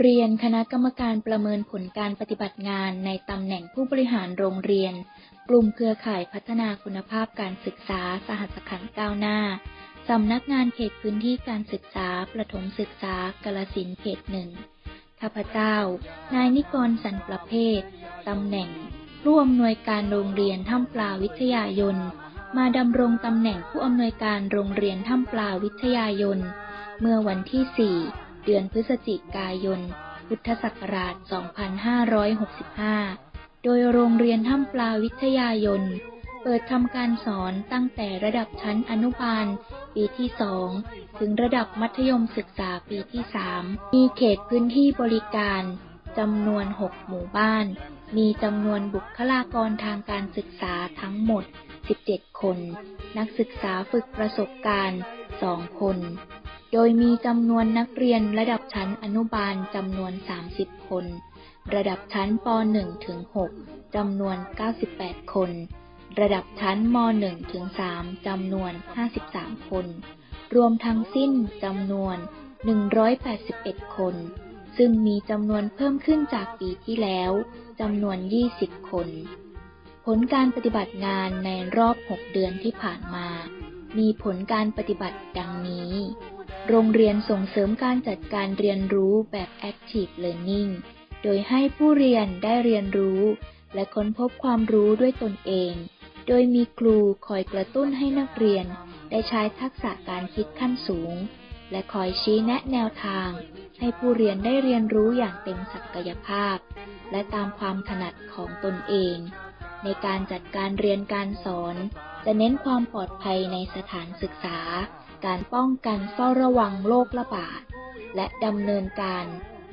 เรียนคณะกรรมการประเมินผลการปฏิบัติงานในตำแหน่งผู้บริหารโรงเรียน กลุ่มเครือข่ายพัฒนาคุณภาพการศึกษาสหัสขันธ์ก้าวหน้า สำนักงานเขตพื้นที่การศึกษา ประถมศึกษากาลสินเขตหนึ่งข้าพเจ้า นายนิกรสันประเภท ตำแหน่งผู้อำนวยการโรงเรียนถ้ำปลาวิทยายน มาดำรงตำแหน่งผู้อำนวยการโรงเรียนถ้ำปลาวิทยายน เมื่อวันที่4 เดือนพฤศจิกายน พุทธศักราช 2565 โดยโรงเรียนถ้ำปลาวิทยายน เปิดทำการสอนตั้งแต่ระดับชั้นอนุบาล ปีที่2ถึงระดับมัธยมศึกษาปีที่3มีเขตพื้นที่บริการจำนวน 6 หมู่บ้าน มีจำนวนบุคลากรทางการศึกษาทั้งหมด 17 คน นักศึกษาฝึกประสบการณ์ 2 คน โดยมีจำนวนนักเรียนระดับชั้นอนุบาลจำนวน 30 คน ระดับชั้นป .1 ถึง 6จำนวน 98 คน ระดับชั้นม .1 ถึง 3จำนวน 53 คน รวมทั้งสิ้นจำนวน 181 คน ซึ่งมีจำนวนเพิ่มขึ้นจากปีที่แล้วจำนวน 20 คน ผลการปฏิบัติงานในรอบ 6 เดือนที่ผ่านมา มีผลการปฏิบัติดังนี้ โรงเรียนส่งเสริมการจัดการเรียนรู้แบบ Active Learning โดยให้ผู้เรียนได้เรียนรู้ และค้นพบความรู้ด้วยตนเอง โดยมีครูคอยกระตุ้นให้นักเรียน ได้ใช้ทักษะการคิดขั้นสูง และคอยชี้แนะแนวทาง ให้ผู้เรียนได้เรียนรู้อย่างเต็มศักยภาพ และตามความถนัดของตนเอง ในการจัดการเรียนการสอน จะเน้นความปลอดภัยในสถานศึกษา การป้องกันเฝ้าระวังโรคระบาด และดำเนินการ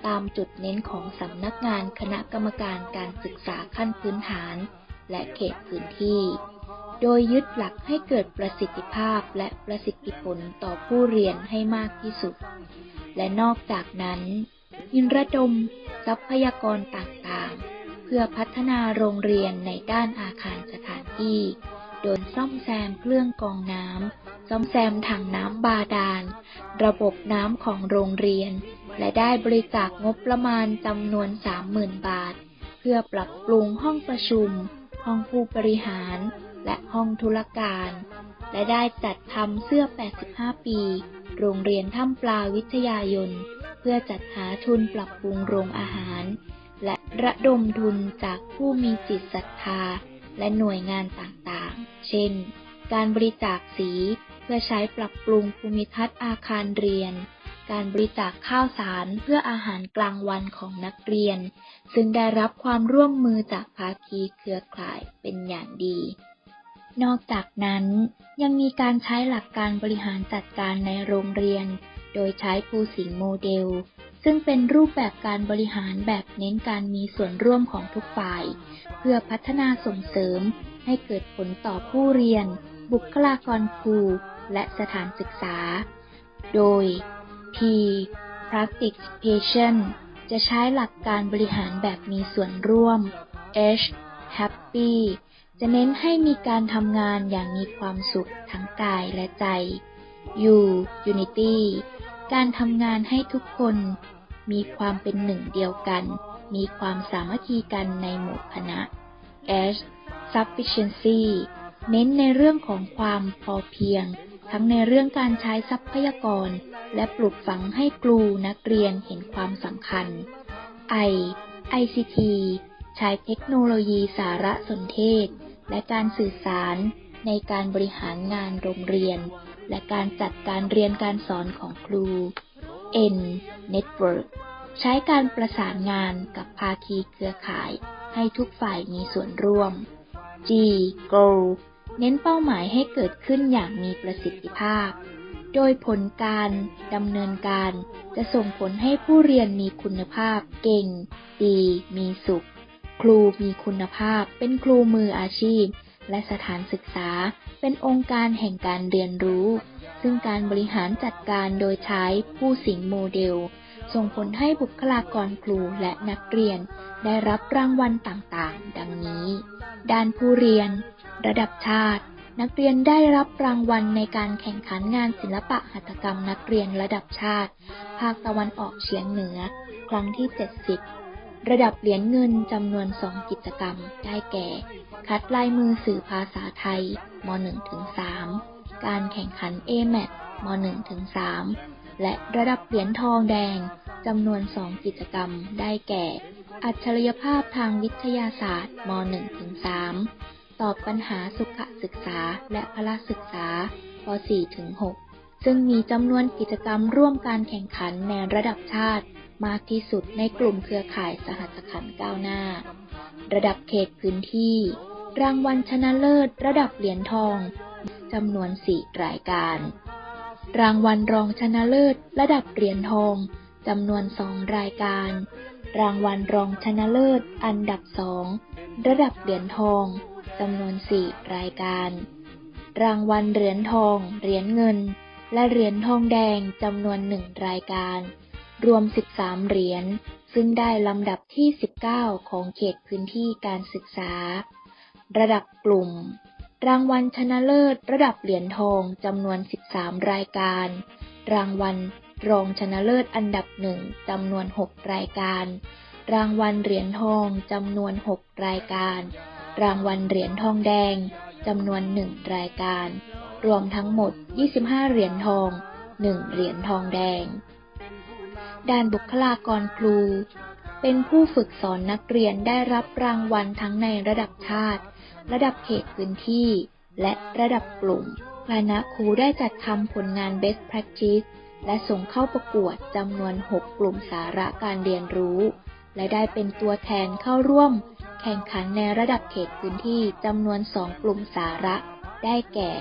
ตามจุดเน้นของสำนักงานคณะกรรมการการศึกษาขั้นพื้นฐาน และเขตพื้นที่ โดยยึดหลักให้เกิดประสิทธิภาพและประสิทธิผลต่อผู้เรียนให้มากที่สุด และนอกจากนั้นยินระดมทรัพยากรต่างๆ เพื่อพัฒนาโรงเรียนในด้านอาคารสถานที่ โดยซ่อมแซมเครื่องกรองน้ำ ซ่อมแซมถังน้ำบาดาล ระบบน้ำของโรงเรียน และได้บริจาคงบประมาณจำนวน 30,000 บาท เพื่อปรับปรุงห้องประชุม ห้องผู้บริหาร และห้องธุรการ และได้จัดทำเสื้อ 85 ปี โรงเรียนถ้ำปลาวิทยายน เพื่อจัดหาทุนปรับปรุงโรงอาหาร และระดมทุนจากผู้มีจิตศรัทธา และหน่วยงานต่างๆ เช่น การบริจาคสี เพื่อใช้ปรับปรุงภูมิทัศน์อาคารเรียน การบริจาคข้าวสารเพื่ออาหารกลางวันของนักเรียน ซึ่งได้รับความร่วมมือจากภาคีเครือข่ายเป็นอย่างดี นอกจากนั้นยังมีการใช้หลักการบริหารจัดการในโรงเรียน โดยใช้ภูสิงโมเดลซึ่งเป็นรูปแบบการบริหารแบบเน้นการมีส่วนร่วมของทุกฝ่าย เพื่อพัฒนาส่งเสริมให้เกิดผลต่อผู้เรียน บุคลากรครู และสถานศึกษา โดย P Participation จะใช้หลักการบริหารแบบมีส่วนร่วม H Happy จะเน้นให้มีการทำงานอย่างมีความสุขทั้งกายและใจ U Unity การทำงานให้ทุกคนมีความเป็นหนึ่งเดียวกัน มีความสามัคคีกันในหมู่คณะ S Sufficiency เน้นในเรื่องของความพอเพียง ทั้งในเรื่องการใช้ทรัพยากร และปลูกฝังให้ครูนักเรียนเห็นความสำคัญ I ICT ใช้เทคโนโลยีสารสนเทศ และการสื่อสารในการบริหารงานโรงเรียน และการจัดการเรียนการสอนของครู N Network ใช้การประสานงานกับภาคีเครือข่าย ให้ทุกฝ่ายมีส่วนร่วม G Goal เน้นเป้าหมายให้เกิดขึ้นอย่างมีประสิทธิภาพ โดยผลการดำเนินการจะส่งผลให้ผู้เรียนมีคุณภาพ เก่ง ดี มีสุข ครูมีคุณภาพ เป็นครูมืออาชีพ และสถานศึกษา เป็นองค์การแห่งการเรียนรู้ ซึ่งการบริหารจัดการโดยใช้ผู้สิงโมเดล ส่งผลให้บุคลากรครูและนักเรียน ได้รับรางวัลต่างๆ ดังนี้ ด้านผู้เรียน ระดับชาติ นักเรียนได้รับรางวัลในการแข่งขันงานศิลปะหัตถกรรมนักเรียนระดับชาติ ภาคตะวันออกเฉียงเหนือ ครั้งที่ 70 ระดับเหรียญเงินจำนวน2กิจกรรม ได้แก่ คัดลายมือสื่อภาษาไทยม .1-3 การแข่งขัน AMAT ม .1-3 และระดับเหรียญทองแดงจำนวน2กิจกรรม ได้แก่ อัจฉริยภาพทางวิทยาศาสตร์ม .1-3 ตอบปัญหาสุขศึกษาและพละศึกษาป .4-6 ซึ่งมีจำนวนกิจกรรมร่วมการแข่งขันในระดับชาติมากที่สุดในกลุ่มเครือข่ายสหัสขันธ์ก้าวหน้า ระดับเขตพื้นที่ รางวัลชนะเลิศ ระดับเหรียญทองจำนวน 4 รายการ รางวัลรองชนะเลิศ ระดับเหรียญทองจำนวน 2 รายการ รางวัลรองชนะเลิศ อันดับสองระดับเหรียญทอง จำนวน 4 รายการ รางวัลเหรียญทอง เหรียญเงิน และเหรียญทองแดงจำนวนหนึ่งรายการ รวม 13 เหรียญ ซึ่งได้ลำดับที่ 19 ของเขตพื้นที่การศึกษา ระดับกลุ่ม รางวัลชนะเลิศ ระดับเหรียญทองจำนวน 13 รายการ รางวัลรองชนะเลิศอันดับหนึ่งจำนวน 6 รายการ รางวัลเหรียญทองจำนวน 6 รายการ รางวัลเหรียญทองแดงจำนวน1รายการ รวมทั้งหมด 25 เหรียญทอง 1 เหรียญทองแดง ด้านบุคลากรครู เป็นผู้ฝึกสอนนักเรียนได้รับรางวัลทั้งในระดับชาติ ระดับเขตพื้นที่ และระดับกลุ่มคณะครูได้จัดทำผลงาน Best Practice และส่งเข้าประกวดจำนวน 6 กลุ่มสาระการเรียนรู้ และได้เป็นตัวแทนเข้าร่วม แข่งขันในระดับเขตพื้นที่จำนวน2กลุ่มสาระ ได้แก่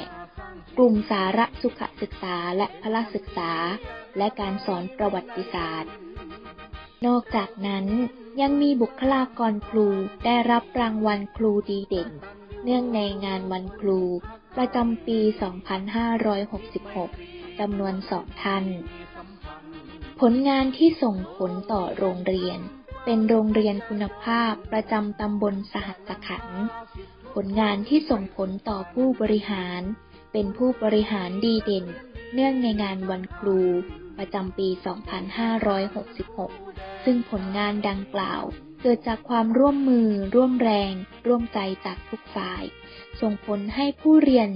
กลุ่มสาระสุขศึกษาและพละศึกษา และการสอนประวัติศาสตร์ นอกจากนั้นยังมีบุคลากรครูได้รับรางวัลครูดีเด่น เนื่องในงานวันครู ประจำปี 2566 จำนวนสองท่าน ผลงานที่ส่งผลต่อโรงเรียน เป็นโรงเรียนคุณภาพประจำตำบลสหัสขันธ์ผลงานที่ส่งผลต่อผู้บริหาร เป็นผู้บริหารดีเด่น เนื่องในงานวันครู ประจำปี 2566 ซึ่งผลงานดังกล่าว เกิดจากความร่วมมือ ร่วมแรง ร่วมใจจากทุกฝ่าย ส่งผลให้ผู้เรียน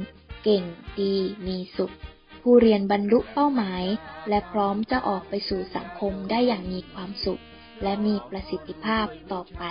เก่งดีมีสุข ผู้เรียนบรรลุเป้าหมาย และพร้อมจะออกไปสู่สังคมได้อย่างมีความสุข และมีประสิทธิภาพต่อไป